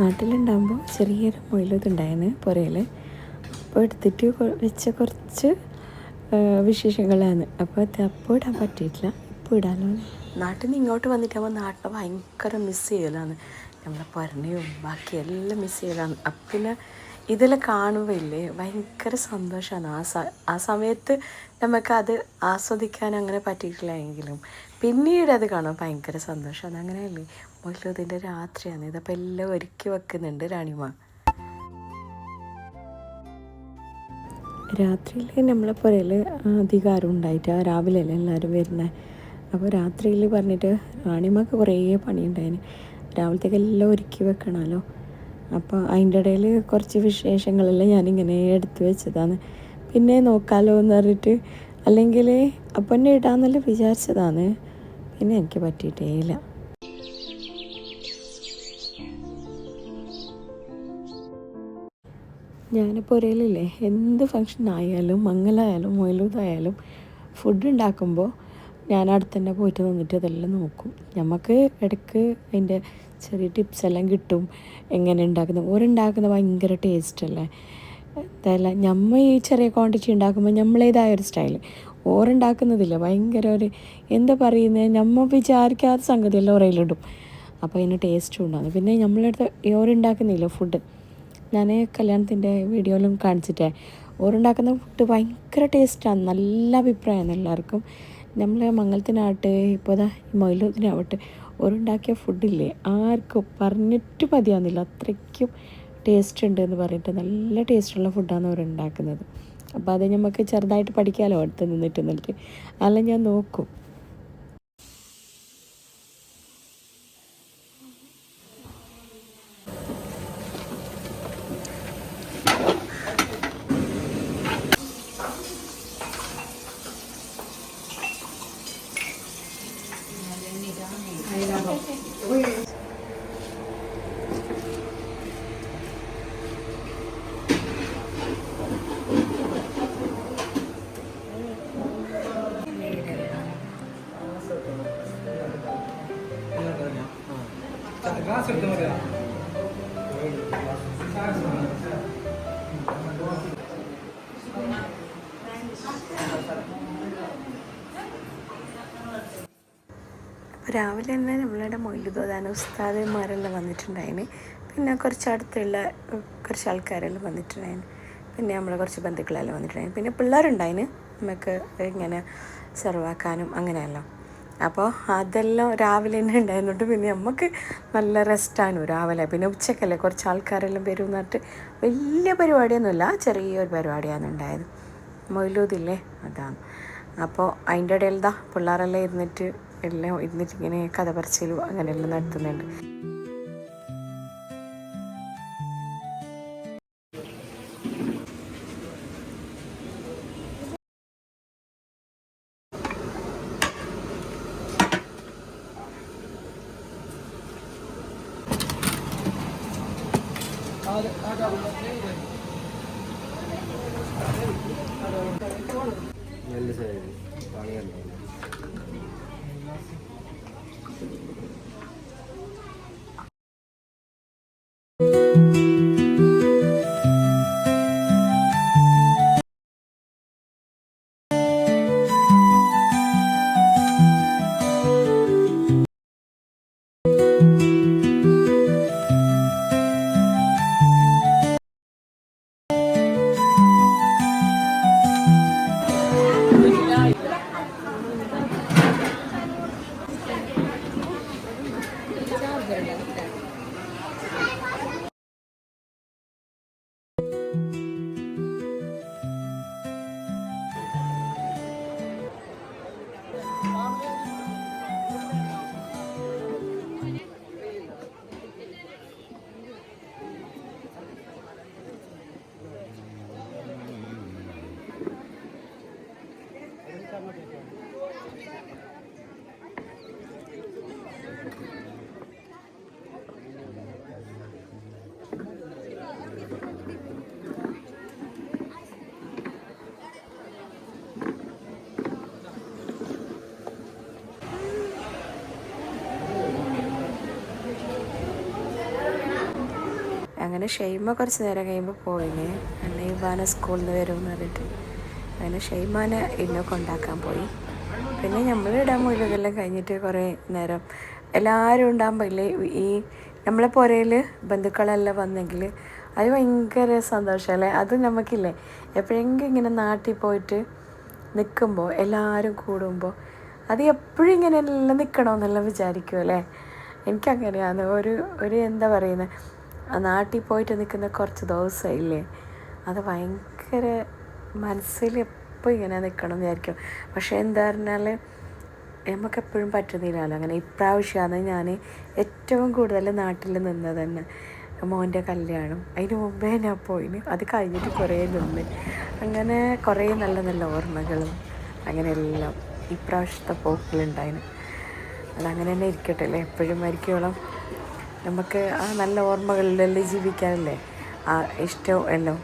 നാട്ടിലുണ്ടാകുമ്പോൾ ചെറിയൊരു മുയലതുണ്ടായിരുന്നു പുരയിൽ അപ്പോൾ എടുത്തിട്ട് വെച്ച കുറച്ച് വിശേഷങ്ങളാണ്. അപ്പോൾ അത് അപ്പോൾ ഇടാൻ പറ്റിയിട്ടില്ല. ഇപ്പോൾ ഇടാനോ നാട്ടിൽ നിന്ന് ഇങ്ങോട്ട് വന്നിട്ടാകുമ്പോൾ നാട്ടിൽ ഭയങ്കര മിസ് ചെയ്യലാണ്. നമ്മളെ പൊരനെയും ബാക്കി എല്ലാം മിസ് ചെയ്യലാണ്. അപ്പം പിന്നെ ഇതെല്ലാം കാണുമ്പോൾ ഇല്ലേ ഭയങ്കര സന്തോഷമാണ്. ആ സ ആ സമയത്ത് നമുക്കത് ആസ്വദിക്കാൻ അങ്ങനെ പറ്റിയിട്ടില്ല എങ്കിലും പിന്നീട് അത് കാണാൻ ഭയങ്കര സന്തോഷമാണ്. അങ്ങനെയല്ലേ? മൊയ്ലൂതിന്റെ രാത്രിയാണ്. ഇതപ്പോൾ എല്ലാം ഒരുക്കി വെക്കുന്നുണ്ട് രാണിമ. രാത്രിയിൽ നമ്മളെ പുരയിൽ അധികം ആരും ഉണ്ടായിട്ട് രാവിലെ അല്ലേ എല്ലാവരും വരുന്നത് അപ്പോൾ രാത്രിയിൽ പറഞ്ഞിട്ട് റാണിമാക്ക് കുറേ പണിയുണ്ടായിന്. രാവിലത്തേക്ക് എല്ലാം ഒരുക്കി വെക്കണമല്ലോ. അപ്പോൾ അതിന്റെ ഇടയിൽ കുറച്ച് വിശേഷങ്ങളെല്ലാം ഞാനിങ്ങനെ എടുത്തു വെച്ചതാണ്. പിന്നെ നോക്കാമല്ലോ എന്ന് പറഞ്ഞിട്ട് അല്ലെങ്കിൽ അപ്പം തന്നെ ഇടാമെന്നല്ല വിചാരിച്ചതാണ്. പിന്നെ എനിക്ക് പറ്റിയിട്ടേ ഇല്ല. ഞാൻ ഒരേലില്ലേ. എന്ത് ഫങ്ഷൻ ആയാലും മംഗലായാലും മൊയിലൂതായാലും ഫുഡ് ഉണ്ടാക്കുമ്പോൾ ഞാൻ അടുത്ത് തന്നെ പോയിട്ട് നിന്നിട്ട് അതെല്ലാം നോക്കും. നമുക്ക് ഇടയ്ക്ക് അതിന്റെ ചെറിയ ടിപ്സ് എല്ലാം കിട്ടും. എങ്ങനെ ഉണ്ടാക്കുന്നത് ഓരുണ്ടാക്കുന്ന ഭയങ്കര ടേസ്റ്റ് അല്ലേ? അതല്ല നമ്മൾ ഈ ചെറിയ ക്വാണ്ടിറ്റി ഉണ്ടാക്കുമ്പോൾ നമ്മളേതായ ഒരു സ്റ്റൈൽ ഓറുണ്ടാക്കുന്നതില്ല ഭയങ്കര ഒരു എന്താ പറയുന്നത് നമ്മൾ വിചാരിക്കാത്ത സംഗതിയല്ല ഓരയിലിടും അപ്പോൾ അതിന് ടേസ്റ്റും ഉണ്ടാകും പിന്നെ നമ്മളെടുത്ത് ഓരുണ്ടാക്കുന്നില്ല ഫുഡ് ഞാൻ കല്യാണത്തിന്റെ വീഡിയോയിലും കാണിച്ചിട്ടേ. ഓറുണ്ടാക്കുന്ന ഫുഡ് ഭയങ്കര ടേസ്റ്റാണ് നല്ല അഭിപ്രായമാണ് എല്ലാവർക്കും. നമ്മൾ മംഗലത്തിനാവട്ടെ ഇപ്പോൾ ഇതാ മൊയിലൂത്തിനാവട്ടെ ഓറുണ്ടാക്കിയ ഫുഡില്ലേ ആർക്കും പറഞ്ഞിട്ട് മതിയാവുന്നില്ല. അത്രയ്ക്കും ടേസ്റ്റ് ഉണ്ട് എന്ന് പറഞ്ഞിട്ട് നല്ല ടേസ്റ്റുള്ള ഫുഡാണ് അവർ അപ്പോൾ അത് നമുക്ക് ചെറുതായിട്ട് പഠിക്കാമല്ലോ അടുത്ത് നിന്നിട്ട് നിന്നിട്ട്. അല്ല ഞാൻ നോക്കും. ഗ്ലാസ് എടുത്താൽ മതിയോ അപ്പോൾ രാവിലെ തന്നെ നമ്മളുടെ മൊയിലുദോദാന ഉസ്താദന്മാരെല്ലാം വന്നിട്ടുണ്ടായിന്. പിന്നെ കുറച്ച് അടുത്തുള്ള കുറച്ച് ആൾക്കാരെല്ലാം വന്നിട്ടുണ്ടായിന്. പിന്നെ നമ്മളെ കുറച്ച് ബന്ധുക്കളെല്ലാം വന്നിട്ടുണ്ടായിന്. പിന്നെ പിള്ളേരുണ്ടായിന്. നമുക്ക് ഇങ്ങനെ സെർവാക്കാനും അങ്ങനെയല്ലോ. അപ്പോൾ അതെല്ലാം രാവിലെ തന്നെ ഉണ്ടായിരുന്നുണ്ട് പിന്നെ നമുക്ക് നല്ല റെസ്റ്റാണ് രാവിലെ. പിന്നെ ഉച്ചക്കല്ലേ കുറച്ച് ആൾക്കാരെല്ലാം വരും എന്നിട്ട് വലിയ പരിപാടിയൊന്നുമില്ല. ചെറിയൊരു പരിപാടിയാണ് ഉണ്ടായത്. മൊയിലൂതില്ലേ അതാണ്. അപ്പോൾ അതിന്റെ ഇടയിൽ ദാ പിള്ളേരെല്ലാം ഇരുന്നിട്ട് എല്ലാം ഇരുന്നിട്ട് ഇങ്ങനെ കഥ പറച്ചിലും അങ്ങനെയെല്ലാം നടത്തുന്നുണ്ട്. మెల్లి సార్ పాడేయండి അങ്ങനെ ഷെയ്മ കുറച്ച് നേരം കഴിയുമ്പോൾ പോയിന്. എന്നെ ഇവാന സ്കൂളിൽ നിന്ന് വരുമെന്ന് പറഞ്ഞിട്ട്. അങ്ങനെ ഷെയ്മാനെ ഇന്നൊക്കെ ഉണ്ടാക്കാൻ പോയി. പിന്നെ നമ്മൾ ഇടാൻ മുഴുവതെല്ലാം കഴിഞ്ഞിട്ട് കുറേ നേരം എല്ലാവരും ഉണ്ടാകുമ്പോൾ ഇല്ലേ ഈ നമ്മളെ പുരയിൽ ബന്ധുക്കളെല്ലാം വന്നെങ്കിൽ അത് ഭയങ്കര സന്തോഷമല്ലേ അത് നമുക്കില്ലേ എപ്പോഴെങ്കിലും ഇങ്ങനെ നാട്ടിൽ പോയിട്ട് നിൽക്കുമ്പോൾ എല്ലാവരും കൂടുമ്പോൾ അത് എപ്പോഴും ഇങ്ങനെ എല്ലാം നിൽക്കണമെന്നെല്ലാം വിചാരിക്കുമല്ലേ എനിക്കങ്ങനെയാണ്. ഒരു ഒരു എന്താ പറയുന്നത് നാട്ടിൽ പോയിട്ട് നിൽക്കുന്ന കുറച്ച് ദിവസമില്ലേ അത് ഭയങ്കര മനസ്സിൽ എപ്പോൾ ഇങ്ങനെ നിൽക്കണം വിചാരിക്കും. പക്ഷേ എന്താ പറഞ്ഞാൽ നമുക്കെപ്പോഴും പറ്റുന്നില്ലല്ലോ. അങ്ങനെ ഇപ്രാവശ്യമാണ് ഞാൻ ഏറ്റവും കൂടുതൽ നാട്ടിൽ നിന്നത് തന്നെ. മോന്റെ കല്യാണം. അതിന് മുമ്പേ ഞാൻ പോയിന്. അത് കഴിഞ്ഞിട്ട് കുറേ നിന്ന്. അങ്ങനെ കുറേ നല്ല നല്ല ഓർമ്മകളും അങ്ങനെ എല്ലാം ഇപ്രാവശ്യത്തെ പോക്കിലുണ്ടായിന്. അതങ്ങനെ തന്നെ ഇരിക്കട്ടെ അല്ലേ? എപ്പോഴും മരിക്കോളം നമുക്ക് ആ നല്ല ഓർമ്മകളിലല്ലേ ജീവിക്കാനല്ലേ? ആ ഇഷ്ടവും എല്ലാം.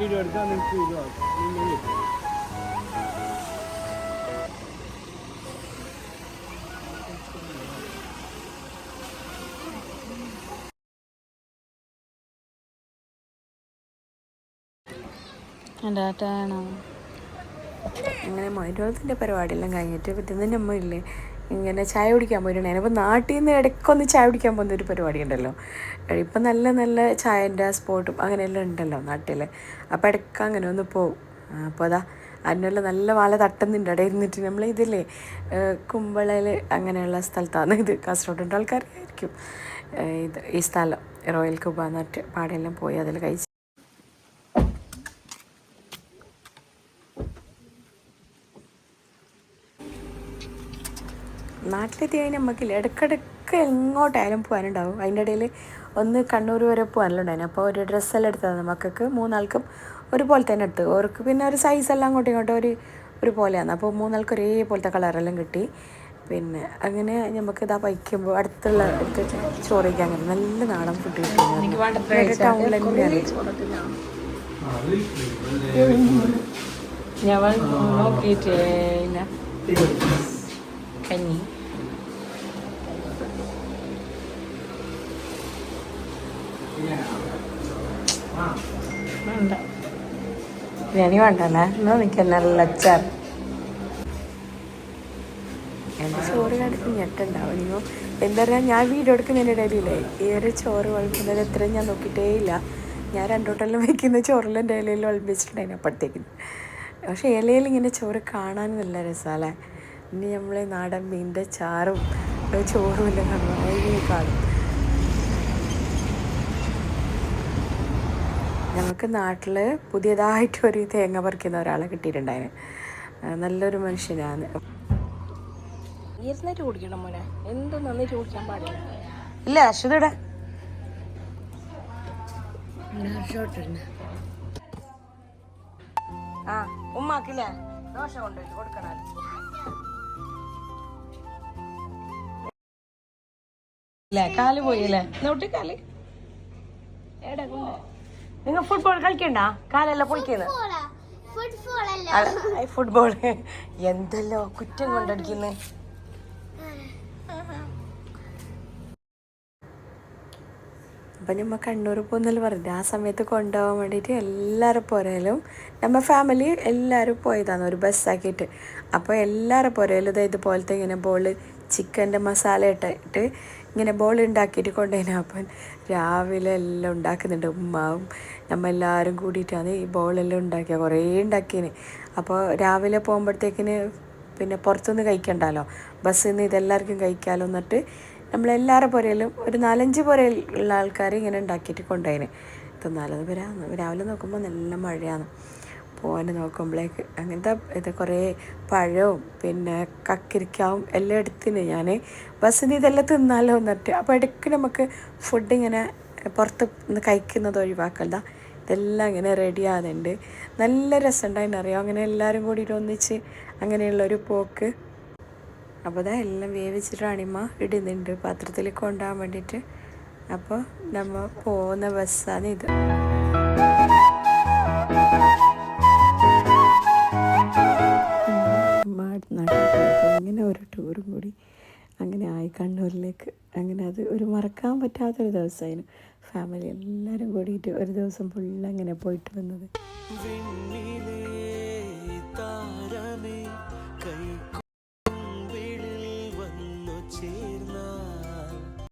വീഡിയോ നിങ്ങൾക്ക് വീഡിയോ നിങ്ങൾ കിട്ടും അങ്ങനെ മൈരോളത്തിന്റെ പരിപാടിയെല്ലാം കഴിഞ്ഞിട്ട് പറ്റുന്ന അമ്മ ഇല്ലേ ഇങ്ങനെ ചായ കുടിക്കാൻ പോയിട്ടുണ്ടായിരുന്നു അപ്പോൾ നാട്ടിൽ നിന്ന് ഇടയ്ക്കൊന്ന് ചായ കുടിക്കാൻ പോകുന്ന ഒരു പരിപാടി ഉണ്ടല്ലോ. ഇപ്പം നല്ല നല്ല ചായന്റെ സ്പോട്ടും അങ്ങനെയെല്ലാം ഉണ്ടല്ലോ നാട്ടിൽ അപ്പോൾ ഇടയ്ക്ക് അങ്ങനെ ഒന്ന് പോവും. അപ്പോൾ അതാ അതിനുള്ള നല്ല വാല തട്ടുന്നുണ്ട്. അവിടെ ഇരുന്നിട്ട് നമ്മൾ ഇതില്ലേ കുമ്പളയിൽ അങ്ങനെയുള്ള സ്ഥലത്താണ് ഇത്. കാസർഗോഡ് ആൾക്കാരായിരിക്കും. ഇത് ഈ സ്ഥലം റോയൽ കുബ എന്നിട്ട് പാടെല്ലാം പോയി അതിൽ കഴിച്ച് നാട്ടിലെത്തി കഴിഞ്ഞാൽ നമുക്കില്ല ഇടയ്ക്കിടയ്ക്ക് എങ്ങോട്ടായാലും പോകാനുണ്ടാവും. അതിന്റെ ഇടയിൽ ഒന്ന് കണ്ണൂർ വരെ പോകാനുണ്ടായിരുന്നു ഉണ്ടായിരുന്നു അപ്പോൾ ഒരു ഡ്രസ്സെല്ലാം എടുത്തതാണ് മക്കൾക്ക്. മൂന്നാൾക്കും ഒരുപോലെ തന്നെ എടുത്ത്. അവർക്ക് പിന്നെ ഒരു സൈസെല്ലാം അങ്ങോട്ടും ഇങ്ങോട്ടും ഒരു ഒരുപോലെയാണ് അപ്പോൾ മൂന്നാൾക്ക് ഒരേപോലത്തെ കളറെല്ലാം കിട്ടി. പിന്നെ അങ്ങനെ നമുക്ക് ഇതാ വയ്ക്കുമ്പോൾ അടുത്തുള്ള അടുത്ത് ചോറ് കഴിക്കാൻ അങ്ങനെ നല്ല നാടൻ ഫുഡ് കിട്ടി. ടൗണിൽ തന്നെയാണ്. ഞാൻ നോക്കിയിട്ടേ കഞ്ഞി. ബിരിയാണി വേണ്ടല്ലേ? എന്നാ നിൽക്കുക നല്ല അച്ചാർ. എന്റെ ചോറ് കണ്ടിട്ട് ഞെട്ടുണ്ടാവും. എന്താ ഞാൻ വീഡിയോ എടുക്കുന്നതിന്റെ ഇടയിലില്ലേ ഈ ഒരു ചോറ് വളർത്തുന്നത് എത്രയും ഞാൻ നോക്കിയിട്ടേ ഇല്ല. ഞാൻ രണ്ടോട്ടെല്ലാം വയ്ക്കുന്ന ചോറെല്ലാം എന്റെ ഇലയിൽ വളപ്പിച്ചിട്ടുണ്ടായിരുന്നു അപ്പോഴത്തേക്കും പക്ഷേ ഇലയിൽ ഇങ്ങനെ ചോറ് കാണാൻ നല്ല രസമല്ലേ ഇനി നമ്മൾ നാടൻ മീനിന്റെ ചാറും ചോറും എല്ലാം അതിന് കാണും ഞങ്ങൾക്ക് നാട്ടിൽ പുതിയതായിട്ട് ഒരു തേങ്ങ പറിക്കുന്ന ഒരാളെ കിട്ടിയിട്ടുണ്ടായിരുന്നു നല്ലൊരു മനുഷ്യനാണ്. ഇരുന്നിട്ട് കുടിക്കണം മോനെ. എന്തും നന്നിട്ട് കുടിക്കാൻ പാടില്ല. ഇല്ല അശ്വതയുടെ ആ ഉമ്മാക്കില്ലേ ദോശ കൊണ്ടുപോയിട്ട് കൊടുക്കണം ഇല്ലേ കാൽ പോയില്ലേ നോട്ടി കാൽ എടാ കൊണ്ട് നിങ്ങൾ ഫുട്ബോൾ കളിക്കണ്ട? കാലല്ല പൊളിക്കുന്നത്. ഫുട്ബോൾ എന്തല്ലോ കുറ്റം കൊണ്ടടിക്കുന്നു. അപ്പം നമ്മൾ കണ്ണൂർ പോകുന്നല്ലോ പറഞ്ഞിട്ട് ആ സമയത്ത് കൊണ്ടുപോകാൻ വേണ്ടിയിട്ട് എല്ലാവരും പുരയിലും നമ്മൾ ഫാമിലി എല്ലാവരും പോയതാണ് ഒരു ബസ്സാക്കിയിട്ട് അപ്പോൾ എല്ലാവരും പുരയിലും ഇത് ഇതുപോലത്തെ ഇങ്ങനെ ബോൾ ചിക്കന്റെ മസാല ഇട്ടിട്ട് ഇങ്ങനെ ബോൾ ഉണ്ടാക്കിയിട്ട് കൊണ്ടുപോയിന്. അപ്പം രാവിലെ എല്ലാം ഉണ്ടാക്കുന്നുണ്ട് ഉമ്മാവും നമ്മൾ എല്ലാവരും കൂടിയിട്ടാണ് ഈ ബോളെല്ലാം ഉണ്ടാക്കിയത് കുറേ ഉണ്ടാക്കിയതിന് അപ്പോൾ രാവിലെ പോകുമ്പോഴത്തേക്കിന് പിന്നെ പുറത്തുനിന്ന് കഴിക്കണ്ടല്ലോ. ബസ്സിൽ നിന്ന് ഇതെല്ലാവർക്കും കഴിക്കാമല്ലോ എന്നിട്ട് നമ്മളെല്ലാവരുടെ പുരയിലും ഒരു നാലഞ്ച് പുരയിലുള്ള ആൾക്കാർ ഇങ്ങനെ ഉണ്ടാക്കിയിട്ട് കൊണ്ടുപോയിന്. തിന്നാലത് പുരാന്ന് രാവിലെ നോക്കുമ്പോൾ നല്ല മഴയാണ്. പോകാൻ നോക്കുമ്പോഴേക്ക് അങ്ങനത്തെ ഇത് കുറേ പഴവും പിന്നെ കക്കിരിക്കാവും എല്ലാം എടുത്തിന് ഞാൻ ബസ്സിൽ നിന്ന് ഇതെല്ലാം തിന്നാലോ എന്നിട്ട്. അപ്പോൾ ഇടയ്ക്ക് നമുക്ക് ഫുഡ് ഇങ്ങനെ പുറത്ത് നിന്ന് കഴിക്കുന്നത് ഒഴിവാക്കണ്ട. ഇതെല്ലാം ഇങ്ങനെ റെഡി ആകുന്നുണ്ട് നല്ല രസമുണ്ടായിരുന്നു അറിയാം അങ്ങനെ എല്ലാവരും കൂടിയിട്ട് ഒന്നിച്ച് അങ്ങനെയുള്ളൊരു പോക്ക്. അപ്പോൾ അതാ എല്ലാം വേവിച്ചിട്ട് അണിമ ഇടുന്നുണ്ട്. പാത്രത്തിൽ കൊണ്ടുപോകാൻ വേണ്ടിയിട്ട്. അപ്പോൾ നമ്മൾ പോകുന്ന ബസ്സാണ് ഇത്. ഇങ്ങനെ ഒരു ടൂറും കൂടി അങ്ങനെ ആയി കണ്ണൂരിലേക്ക്. അങ്ങനെ അത് ഒരു മറക്കാൻ പറ്റാത്തൊരു ദിവസമായിരുന്നു. ഫാമിലി എല്ലാവരും കൂടിയിട്ട് ഒരു ദിവസം ഫുള്ള് അങ്ങനെ പോയിട്ട് വന്നത്. tears.